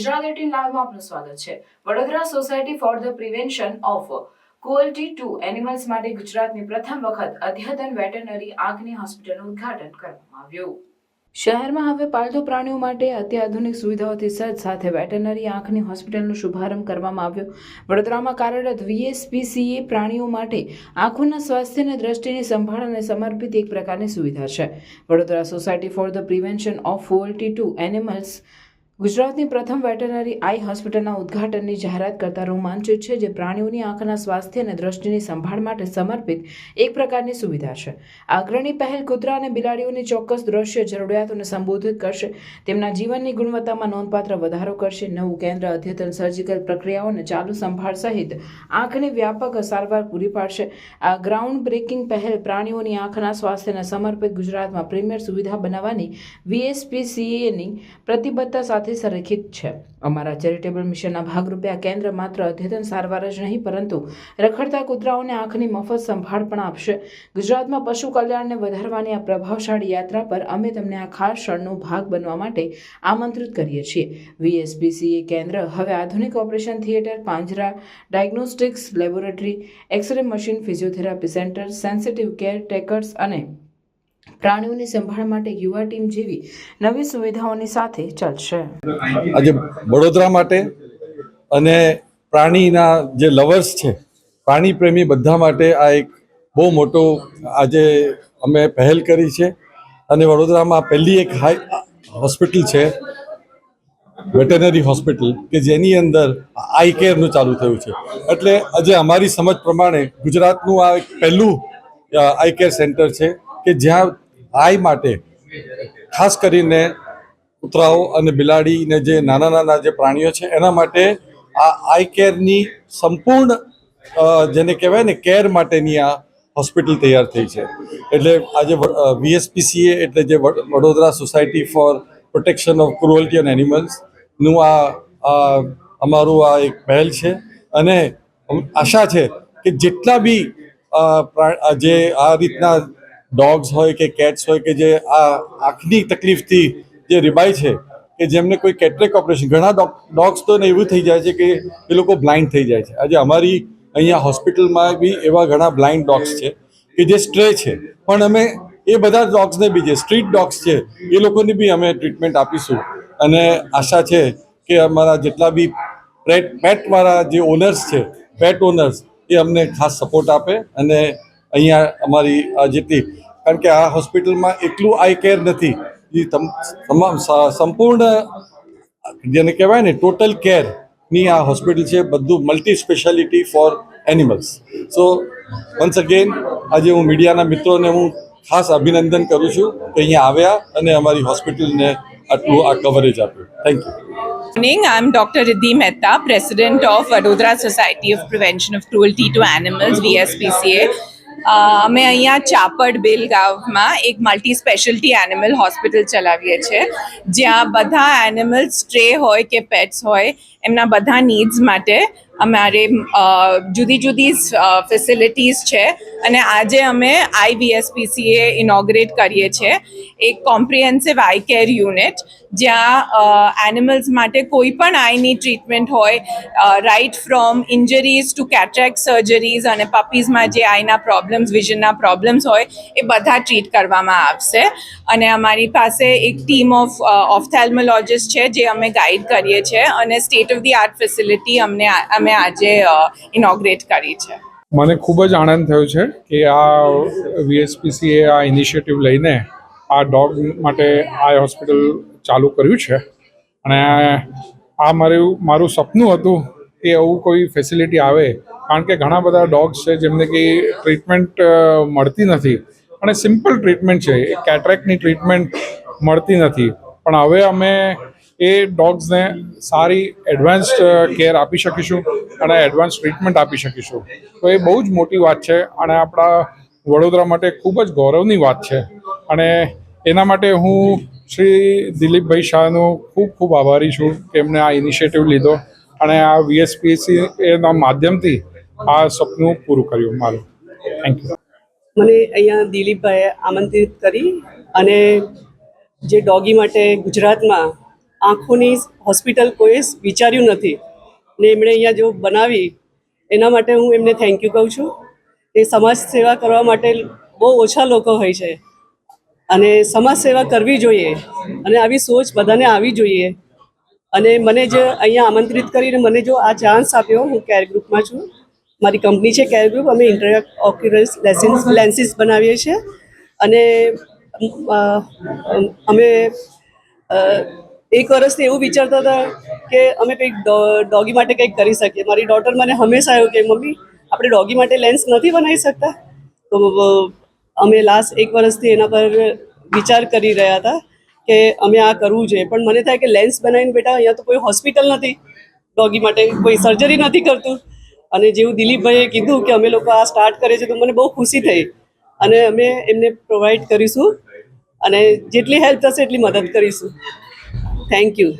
Gujarat eighteen લાઈવમાં આપનું સ્વાગત છે. Vadodara society for the prevention of cruelty to animals માટે ગુજરાતની પ્રથમ વખત અદ્યતન વેટરનરી આંખની હોસ્પિટલનું ઉદ્ઘાટન કરવામાં આવ્યું. શહેરમાં હવે પાલતુ પ્રાણીઓ માટે અત્યાધુનિક સુવિધાઓથી સજ્જ સાથે વેટરનરી આંખની હોસ્પિટલનો શુભારંભ કરવામાં આવ્યો. વડોદરામાં કાર્યરત વીએસપીસીએ પ્રાણીઓ માટે આંખોના સ્વાસ્થ્યની દ્રષ્ટિની સંભાળ અને સમર્પિત એક પ્રકારની સુવિધા છે. Vadodara society for the prevention of faulty to animals ગુજરાતની પ્રથમ વેટરનરી આઈ હોસ્પિટલના ઉદ્ઘાટનની જાહેરાત કરતા રોમાંચિત છે જે પ્રાણીઓની આંખના સ્વાસ્થ્ય અને દ્રષ્ટિની સંભાળ માટે સમર્પિત એક પ્રકારની સુવિધા છે. અગ્રણી પહેલ કૂતરા અને બિલાડીઓની ચોક્કસ દ્રશ્ય જરૂરિયાતોને સંબોધિત કરશે. તેમના જીવનની ગુણવત્તામાં નોંધપાત્ર વધારો કરશે. નવું કેન્દ્ર, અદ્યતન સર્જિકલ પ્રક્રિયાઓને ચાલુ સંભાળ સહિત આંખની વ્યાપક સારવાર પૂરી પાડશે. આ ગ્રાઉન્ડ બ્રેકિંગ પહેલ પ્રાણીઓની આંખના સ્વાસ્થ્યને સમર્પિત ગુજરાતમાં પ્રીમિયર સુવિધા બનાવવાની વીએસપીસીએની પ્રતિબદ્ધતા સાથે સંરેખિત છે. અમારા ચેરિટેબલ મિશનના ભાગરૂપે આ કેન્દ્ર માત્ર અદ્યતન સારવાર જ નહીં, પરંતુ રખડતા કૂતરાઓને આંખની મફત સંભાળ પણ આપશે. ગુજરાતમાં પશુ કલ્યાણને વધારવાની આ પ્રભાવશાળી યાત્રા પર અમે તમને આ ખાસ ક્ષણનો ભાગ બનવા માટે આમંત્રિત કરીએ છીએ. વીએસપીસીએ કેન્દ્ર હવે આધુનિક ઓપરેશન થિયેટર, પાંજરા, diagnostics laboratory, X ray machine physiotherapy centre, sensitive caretakers અને પ્રાણીઓની સંભાળ માટે યુવા ટીમ જેવી નવી સુવિધાઓની સાથે ચાલશે. આજે વડોદરા માટે અને પ્રાણીના જે લવર્સ છે, પ્રાણી પ્રેમી બધા માટે આ એક બહુ મોટો આજે અમે પહેલ કરી છે. અને વડોદરામાં પહેલી એક હાઈ હોસ્પિટલ છે વેટરનરી હોસ્પિટલ કે જેની અંદર આઈ કેરનું ચાલુ થયું છે. એટલે આજે અમારી સમજ પ્રમાણે ગુજરાતનું આ એક પહેલું આઈ કેર સેન્ટર છે. કે જ્યાં આઈ માટે ખાસ કરીને કૂતરાઓ અને બિલાડીને જે નાના નાના જે પ્રાણીઓ છે, એના માટે આ આઈ કેરની સંપૂર્ણ જેને કહેવાય ને કેર માટેની આ હોસ્પિટલ તૈયાર થઈ છે. એટલે આજે વીએસપીસીએ એટલે જે વડ- Vadodara society for protection of cruelty on એનિમલ્સનું આ અમારું આ એક પહેલ છે. અને આશા છે કે જેટલા બી જે આ રીતના ડોગ્સ હોય કે કેટ્સ હોય કે જે આ આંખની તકલીફથી જે રિબાય છે, કે જેમને કોઈ કેટરેક ઓપરેશન, ઘણા ડોગ્સ તો એવું થઈ જાય છે કે એ લોકો બ્લાઇન્ડ થઈ જાય છે. આજે અમારી અહીંયા હોસ્પિટલમાં બી એવા ઘણા બ્લાઇન્ડ ડોગ્સ છે કે જે સ્ટ્રે છે. પણ અમે એ બધા ડોગ્સને બી, જે સ્ટ્રીટ ડોગ્સ છે, એ લોકોની બી અમે ટ્રીટમેન્ટ આપીશું. અને આશા છે કે અમારા જેટલા બી પેટ, પેટવાળા જે ઓનર્સ છે, પેટ ઓનર્સ, એ અમને ખાસ સપોર્ટ આપે અને અહીંયા અમારી જેટલી કારણ કે આ હોસ્પિટલમાં એટલું આઈ કેર નથી. એ તમામ સંપૂર્ણ જેને કહેવાય ને ટોટલ કેરની આ હોસ્પિટલ છે. બધું multi speciality for animals. So once again આજે હું મીડિયાના મિત્રોને હું ખાસ અભિનંદન કરું છું કે અહીંયા આવ્યા અને અમારી હોસ્પિટલને આટલું આ કવરેજ આપ્યું. Thank you Morning, I'm Dr. Riddhi Mehta, President of Vadodara Society of Prevention of Cruelty to Animals, VSPCA. અમે અહીંયા ચાપડ બેલગાવમાં એક મલ્ટી સ્પેશિયલ્ટી એનિમલ હોસ્પિટલ ચલાવીએ છીએ. જ્યાં બધા એનિમલ્સ સ્ટ્રે હોય કે પેટ્સ હોય, એમના બધા નીડ્સ માટે અમારે જુદી જુદી ફેસિલિટીઝ છે અને આજે અમે આઈવીએસપીસીએ ઇનોગ્રેટ કરીએ છીએ. એક કોમ્પ્રિહેન્સિવ આઈ કેર યુનિટ જ્યાં એનિમલ્સ માટે કોઈ પણ આઈની ટ્રીટમેન્ટ હોય right from injuries to cataract surgeries અને પપીઝમાં જે આઈના પ્રોબ્લેમ્સ વિઝનના પ્રોબ્લેમ્સ હોય, એ બધા ટ્રીટ કરવામાં આવશે. અને અમારી પાસે એક ટીમ ઓફ ઓફથેલ્મોલોજીસ્ટ છે જે અમે ગાઈડ કરીએ છીએ અને state of the art facility અમને આ- અમે આજે ઇનોગ્રેટ કરી છે. મને ખૂબ જ આનંદ થયો છે કે આ વીએસપીસીએ આ ઇનિશિયેટિવ લઈને આ ડોગ માટે આ હોસ્પિટલ ચાલુ કર્યું છે. અને આ મારું મારું સપનું હતું કે એવું કોઈ ફેસિલિટી આવે. કારણ કે ઘણા બધા ડોગ્સ છે જેમને કે ટ્રીટમેન્ટ મળતી નથી. અને સિમ્પલ ટ્રીટમેન્ટ છે. કેટરેક્ટની ટ્રીટમેન્ટ મળતી નથી. પણ હવે અમે એ ડોગ્સને સારી એડવાન્સ્ડ કેર આપી શકીશું અને એડવાન્સ ટ્રીટમેન્ટ આપી શકીશું. તો એ બહુ જ મોટી વાત છે અને આપણા વડોદરા માટે ખૂબ જ ગૌરવની વાત છે. અને એના માટે હું શ્રી દિલીપભાઈ શાહનો ખૂબ ખૂબ આભારી છું કે એમણે આ ઇનિશિયેટિવ લીધો અને આ વીએસપીએસસી એના માધ્યમથી આ સપનું પૂરું કર્યું મારું. થેન્ક યુ મને અહીંયા દિલીપભાઈએ આમંત્રિત કરી અને જે ડોગી માટે ગુજરાતમાં આંખોની હોસ્પિટલ કોઈએ વિચાર્યું નથી. ને એમણે અહીંયા જો બનાવી, એના માટે હું એમને થેન્ક યુ કહું છું. એ સમાજ સેવા કરવા માટે બહુ ઓછા લોકો હોય છે. અને સમાજ સેવા કરવી જોઈએ. અને આવી સોચ બધાને આવી જોઈએ. અને મને જે અહીંયા આમંત્રિત કરીને મને જો આ ચાન્સ આપ્યો, હું કેર ગ્રુપમાં છું. મારી કંપની છે કેર ગ્રુપ અમે ઇન્ટર ઓક્યુરન્સ લેન્સિસ બનાવીએ છીએ. અને અમે એક વર્ષથી એવું વિચારતા હતા કે અમે કંઈક ડોગી માટે કંઈક કરી શકીએ. મારી ડોટર મને હંમેશા એવું કે મમ્મી, આપણે ડોગી માટે લેન્સ નથી બનાવી શકતા? તો અમે લાસ્ટ એક વર્ષથી એના પર વિચાર કરી રહ્યા હતા કે અમે આ કરવું જોઈએ. પણ મને થાય કે લેન્સ બનાવીને બેટા, અહીંયા તો કોઈ હોસ્પિટલ નથી. ડોગી માટે કોઈ સર્જરી નથી કરતું. અને જેવું દિલીપભાઈએ કીધું કે અમે લોકો આ સ્ટાર્ટ કરે છે, તો મને બહુ ખુશી થઈ. અને અમે એમને પ્રોવાઈડ કરીશું. અને જેટલી હેલ્પ થશે એટલી મદદ કરીશું. Thank you